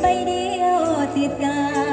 ไปเดียวติดกัน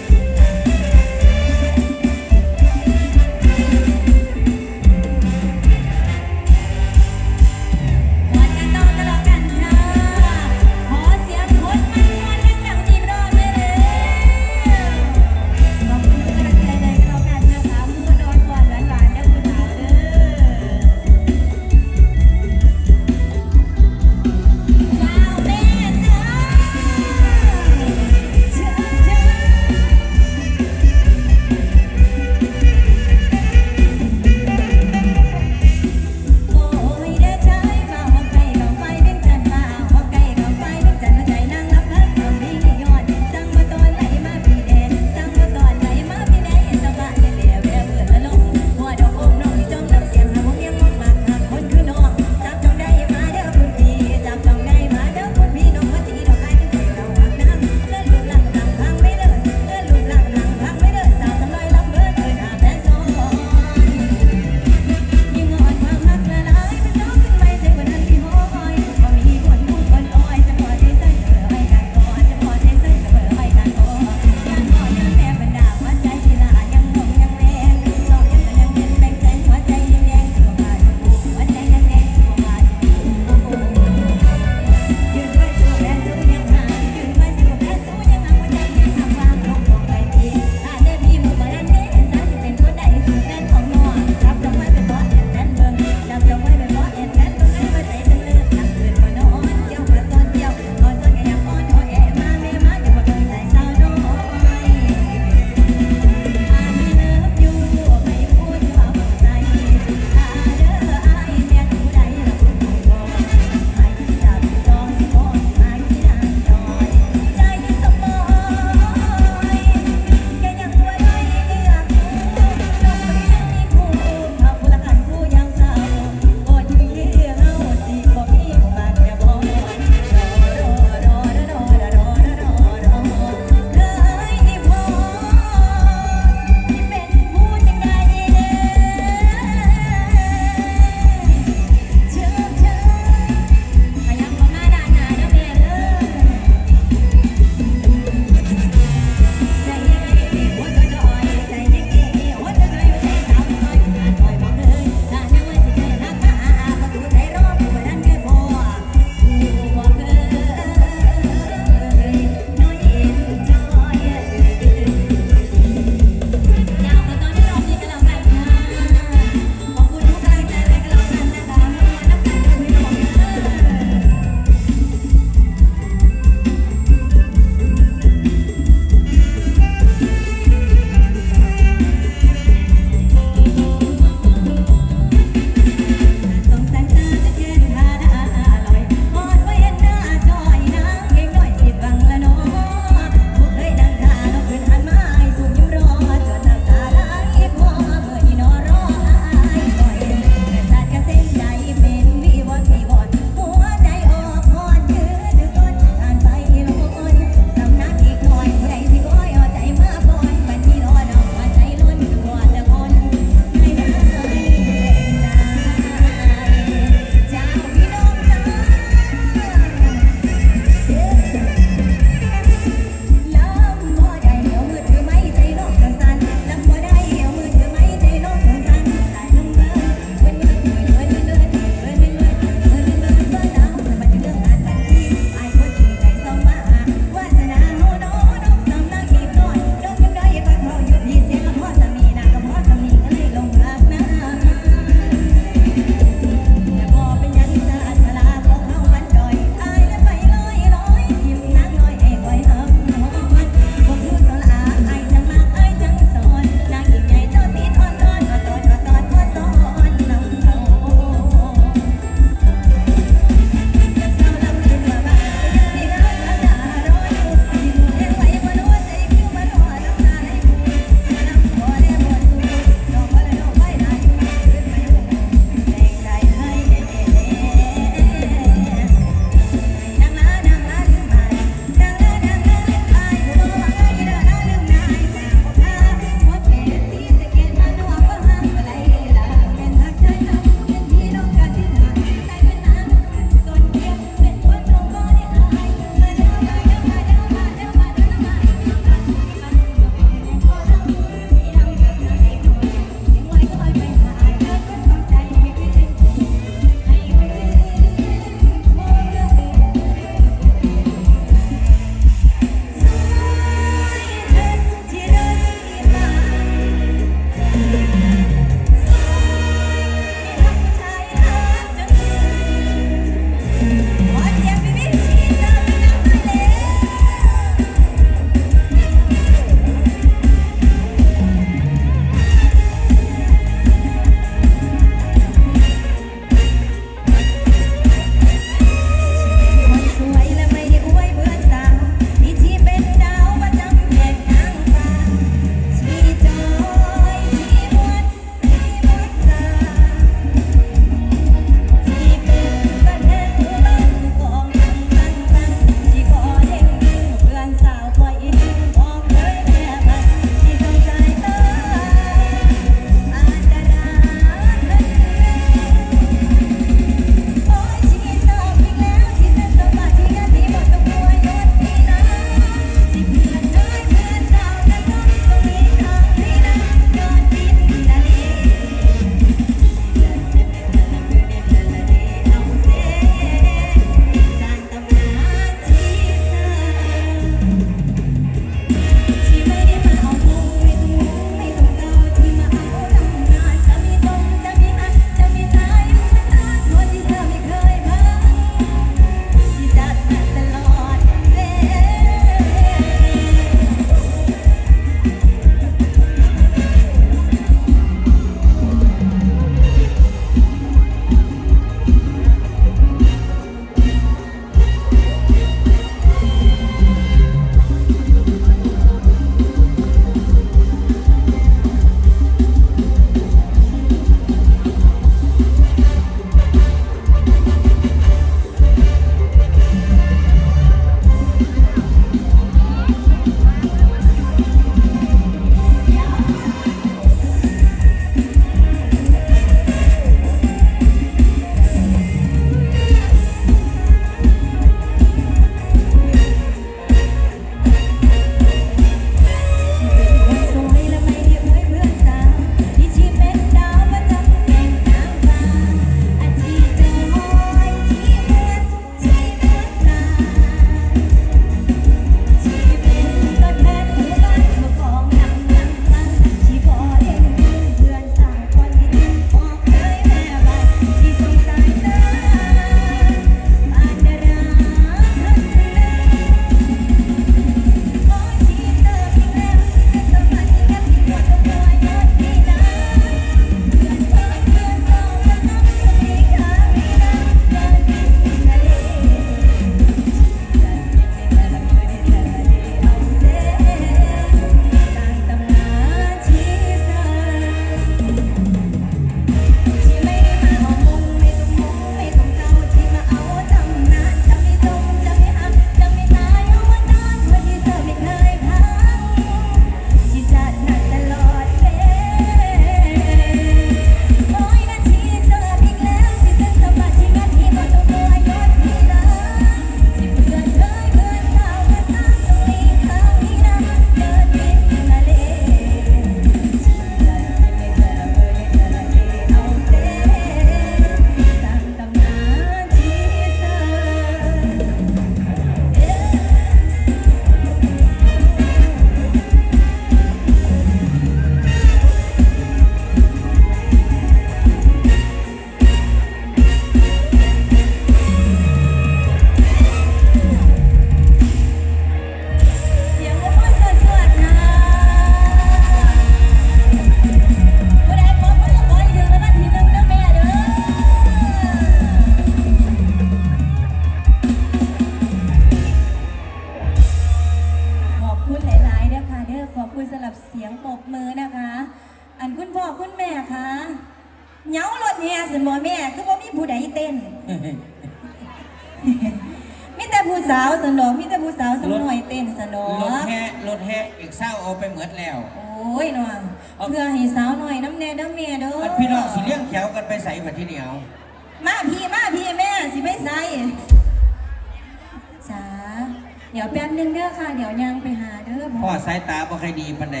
บ่ค่อยดีปานใด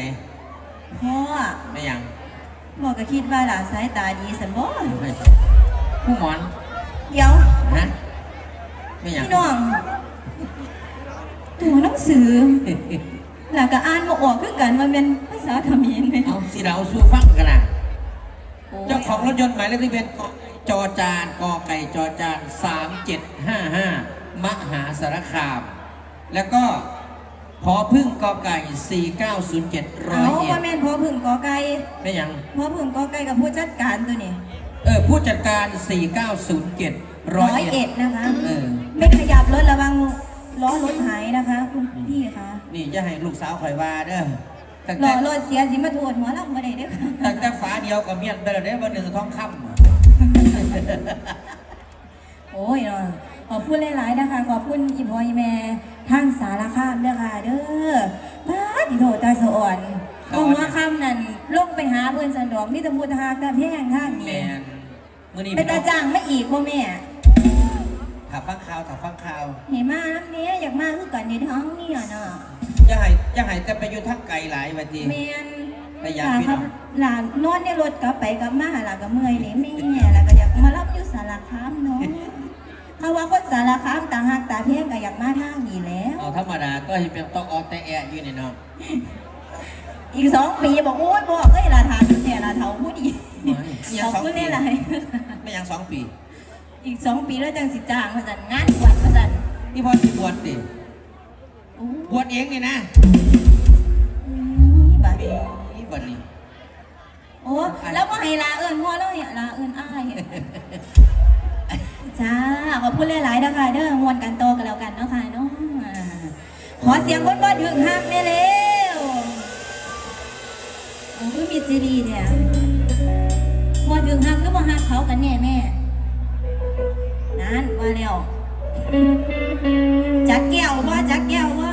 พ่อไม่หยังพ่อก็คิดว่าหลานสายตาดีสมบ่เฮ้ยผู้หมอนเดี๋ยวฮะไม่หยังพี่น้องตัวหนังสือหลักก็อ่านมาออกคือกันว่าเป็นภาษาเขมรไหมเอาสิเราสู้ฟังกันนะโอ้ยเจ้าของรถยนต์หมายเลขทะเบียนกจอจานกอไก่จอจานสามเจ็ดห้าห้ามหาสารคาม แล้วก็ พอพึ่งกอไก่สี่เก้าศูนย์เจ็ดร้อเอายเอ็ว่าดแม่นพอพึ่งกอไก่ไม่หยัง พอพึ่งกอไก่กับผู้จัดการตัวนี้เออ ผู้จัดการ 4907ร้ร้ออยยเอ็เอ็ดดนะคะ เออ ไม่ขยับรถระวังล้อรถหายนะคะ คุณพี่คะนี่จะให้ลูกสาวคอยว่าเด้อตั้งล้แต่อรถเสียสิมาโทษหมอลำมาได้เด้อค่ะตั้งแต่ฝาเดียวกับเมียนไปแล้วเด้อวันหนึ่งท้องค่โอ้ยเนาะขอบคุณหลาย ๆ นะคะ ขอบคุณอีพอยแม่ ทางสารคามเด้อค่ะเด้อป้าติโถตาสะอ่อนเพราะว่าคำนั้นลงไปหาเพื่อนสันดอกมิตรพูทากตะแพงทางำแมนี้นมื่อนี้ไปตาจ้างไม่อีกบ่แม่ถ้าฟังข่าวถ้าฟังข่าวเห็นมาน้ำเนี้ยอยากมาคือกันในท้องนี่อะเนาะจะให้จะให้แต่ไปอยู่ทักไกลหลายวันทีแม่นแต่อยากหลานพี่คน้รัอบงหลานนอนในรถกลับไปกลับมาหลานก็เมื่อยเลยแม่แล้วก็อยากมารับอยู่สารคามเนาะ เขาว่าคนสารคามต่างหากตาเพียงก็อยากมาทางนี้แล้ว เอาธรรมดาก็ให้เป็นต้องออกแต่แอะอยู่นี่เนาะอีกสองปีบอกโอ้ยบอกเอ้ยลาทานเนี่ยลาเทาพูดอีกไม่ยัขงอบสองคุณปีนี่หลายไม่ยังสองปี อีกสองปีแล้วจังสิจ้างมาสั่นงานบวชมาสั่นนี่พอสิบวชดิโอ้บวชเองนี่นะยบาดนี้นี่บัดนี้โอ้แล้วก็ให้ลาเอิญพ่อแล้วเนี่ยลาเอิญอ้าย จ้าขอบคุณหลายๆนะคะเด้อมวนกันโตกันแล้วกันเนาะค่ะเนาะขอเสียงคนบ่ถึงหักแม่เร็วโอ้คือมีจีรีเนี่ยบ่ถึงหักก็บ่หักเขากันแน่แม่นั้นว่าแล้วจักแก้วว่าจักแก้วว่า